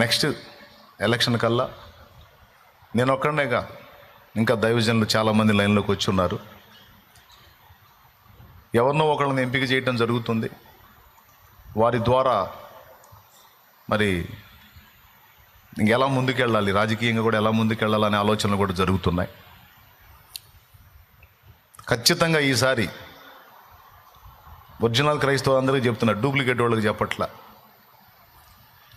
Next election కల్లా నేను ఒక్కడనే కాదు ఇంకా దైవజనులు చాలామంది లైన్లోకి వచ్చి ఉన్నారు ఎవరినో ఒకళ్ళని ఎంపిక చేయటం జరుగుతుంది. వారి ద్వారా మరి ఇంకెలా ముందుకెళ్ళాలి రాజకీయంగా కూడా ఎలా ముందుకెళ్ళాలనే ఆలోచనలు కూడా జరుగుతున్నాయి. ఖచ్చితంగా ఈసారి ఒరిజినల్ క్రైస్తవ అందరికీ చెప్తున్నా డూప్లికేట్ వాళ్ళకి చెప్పట్లా.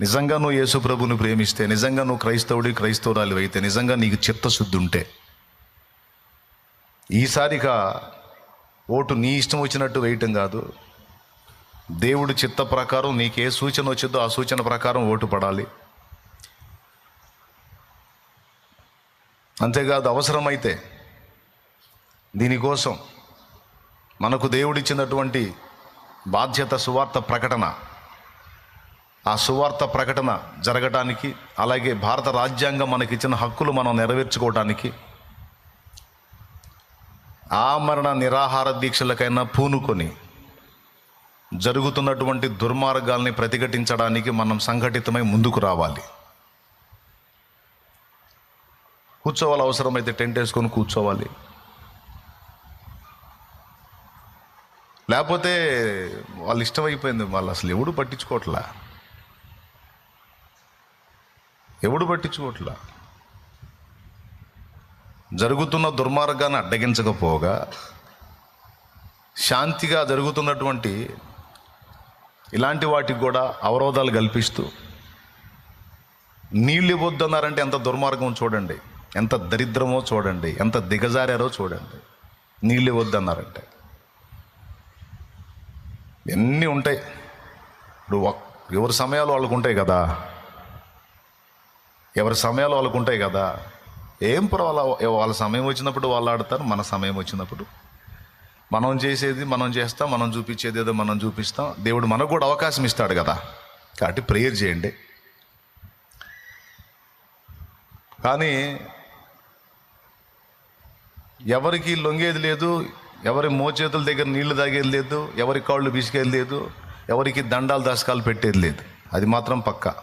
నిజంగా నువ్వు యేసు ప్రభుని ప్రేమిస్తే నిజంగా నువ్వు క్రైస్తవుడి క్రైస్తవురాలు అయితే నిజంగా నీకు చిత్తశుద్ధి ఉంటే ఈసారిగా ఓటు నీ ఇష్టం వచ్చినట్టు వేయటం కాదు. దేవుడి చిత్త ప్రకారం నీకు ఏ సూచన వచ్చిందో ఆ సూచన ప్రకారం ఓటు పడాలి. అంతేకాదు అవసరమైతే దీనికోసం మనకు దేవుడిచ్చినటువంటి బాధ్యత సువార్త ప్రకటన ఆ సువార్త ప్రకటన జరగటానికి అలాగే భారత రాజ్యాంగం మనకిచ్చిన హక్కులు మనం నెరవేర్చుకోవటానికి ఆమరణ నిరాహార దీక్షలకైనా పూనుకొని జరుగుతున్నటువంటి దుర్మార్గాల్ని ప్రతిఘటించడానికి మనం సంఘటితమై ముందుకు రావాలి. కూర్చోవాలి అవసరమైతే టెంట్ వేసుకొని కూర్చోవాలి. లేకపోతే వాళ్ళు ఇష్టమైపోయింది వాళ్ళు అసలు ఎవడు పట్టించుకోవట్లా? ఎవడు పట్టించుకోవట్లా? జరుగుతున్న దుర్మార్గాన్ని అడ్డగించకపోగా శాంతిగా జరుగుతున్నటువంటి ఇలాంటి వాటికి కూడా అవరోధాలు కల్పిస్తూ నీళ్ళు ఇవ్వద్దన్నారంటే ఎంత దుర్మార్గం చూడండి ఎంత దరిద్రమో చూడండి ఎంత దిగజారారో చూడండి. నీళ్ళు ఇవ్వద్దన్నారంటే. ఎన్ని ఉంటాయి? ఇప్పుడు ఎవరి సమయాలు వాళ్ళకు ఉంటాయి కదా? ఎవరి సమయాలు వాళ్ళకు ఉంటాయి కదా. ఏం పర్వాలా? వాళ్ళ సమయం వచ్చినప్పుడు వాళ్ళు ఆడతారు మన సమయం వచ్చినప్పుడు. మనం చేసేది మనం చేస్తాం మనం చూపించేది ఏదో మనం చూపిస్తాం. దేవుడు మనకు కూడా అవకాశం ఇస్తాడు కదా. కాబట్టి ప్రేయర్ చేయండి. కానీ ఎవరికి లొంగేది లేదు ఎవరి మోచేతుల దగ్గర నీళ్ళు తాగేది లేదు ఎవరి కాళ్ళు బిసికేది లేదు ఎవరికి దండాలు దశకాలు పెట్టేది లేదు. అది మాత్రం పక్కా.